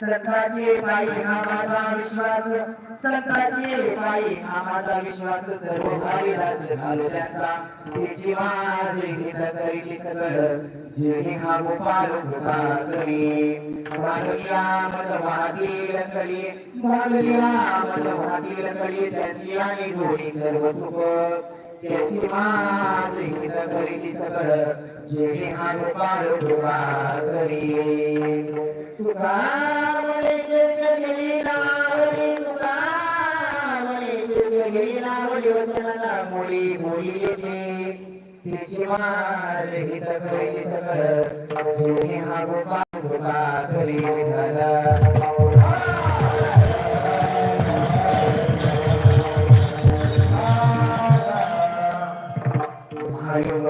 संताचे पायी हा माझा विश्वास. संताचे पायी हा माझा विश्वास. सर्व भावीदास घालो त्यांचा त्याची माझे गीत करील सकळ जे हा गोपाल कृपा करी. भागलिया मत वाहतील कली भागलिया मत वाहतील कली त्याची आणि गोडी सर्व सुख. त्याची माझे गीत करील सकळ जे हा गोपाल कृपा करी. तुका मोळी मोळी येते तिची मार हित करी सोने हा. गोपाल होता तरी विधाला महायोग